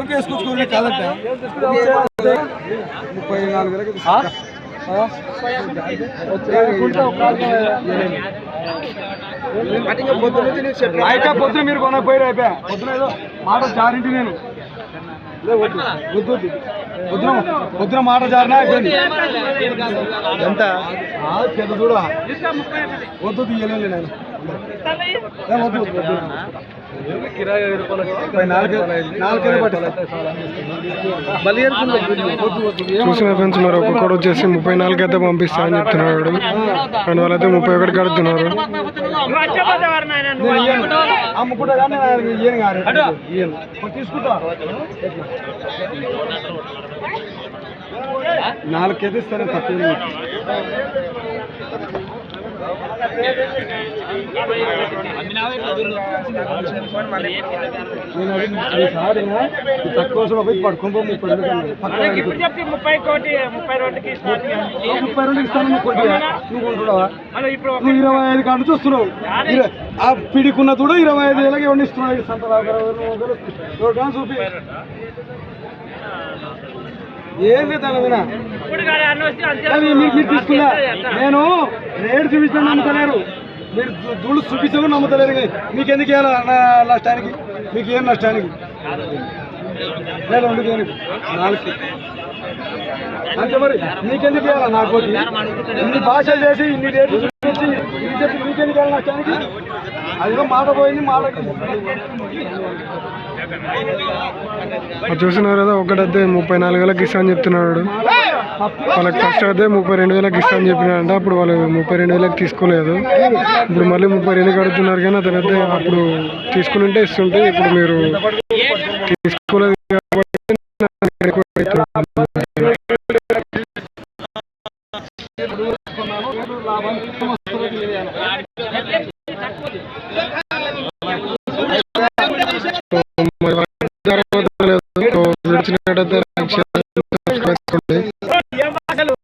అవసరం వేసుకొచ్చుకోండి కాదంటే. ముప్పై నాలుగు వేలకి పొద్దున మీరు కొనకపోయారు అయిపోయా. పొద్దున ఏదో మాట జారింటి నేను. పొద్దున పొద్దున మాట జారినా అయిపోయింది. ఎంత? చూడ. వద్దు తీయలేదు నేను. వద్దు, నాలుగు ఏం చూసిన ఫ్రెండ్స్ మరి ఒక్కొక్కడు వచ్చేసి ముప్పై నాలుగు అయితే పంపిస్తా అని చెప్తున్నాడు అండ్ వాళ్ళైతే ముప్పై ఒకటి కడుతున్నారు. తీసుకుంటా నాలుగైతే ఇస్తాను తక్కువ తక్కువ సొమ్ము పోయి పడుకొని పో ముప్పై రెండు కన్నా. పక్కన ఇప్పుడు ముప్పై కోటి ముప్పై రెండుకి ముప్పై ఇస్తాను నువ్వు కొంటున్నావా ఇరవై ఐదు చూస్తున్నావు ఆ పిడికున్న కూడా ఇరవై ఐదు వేలకి ఇవన్నీ ఇస్తున్నావు? సంత చూపి ఏం లేదు మీరు మీరు తీసుకున్నా నేను రేటు చూపించడం నమ్ముతలేరు. మీరు దుళ్ళు చూపించడం నమ్ముతలేరు. మీకు ఎందుకు ఇవ్వాలి నా నష్టానికి? మీకు ఏం నష్టానికి? నేను రెండు నాలుగు అంతే మరి నీకెందుకు ఇవ్వాలి నాకు ఇన్ని భాషలు చేసి ఇన్ని రేట్లు చూపించి మీకెందుకు ఇవ్వాలి నష్టానికి అదిగో మాట పోయింది మాట చూసినారు కదా ఒకటైతే ముప్పై నాలుగు వేలకు ఇస్తా అని చెప్తున్నాడు వాళ్ళకి ఫస్ట్ అయితే ముప్పై రెండు వేలకు ఇస్తా అని చెప్పినాడంట అప్పుడు వాళ్ళు ముప్పై రెండు వేలకు తీసుకోలేదు ఇప్పుడు మళ్ళీ ముప్పై రెండు కడుతున్నారు కానీ అతను అయితే అప్పుడు తీసుకుని ఉంటే ఇస్తుంటే ఇప్పుడు మీరు తీసుకోలేదు కాబట్టి. లాభం এটাতে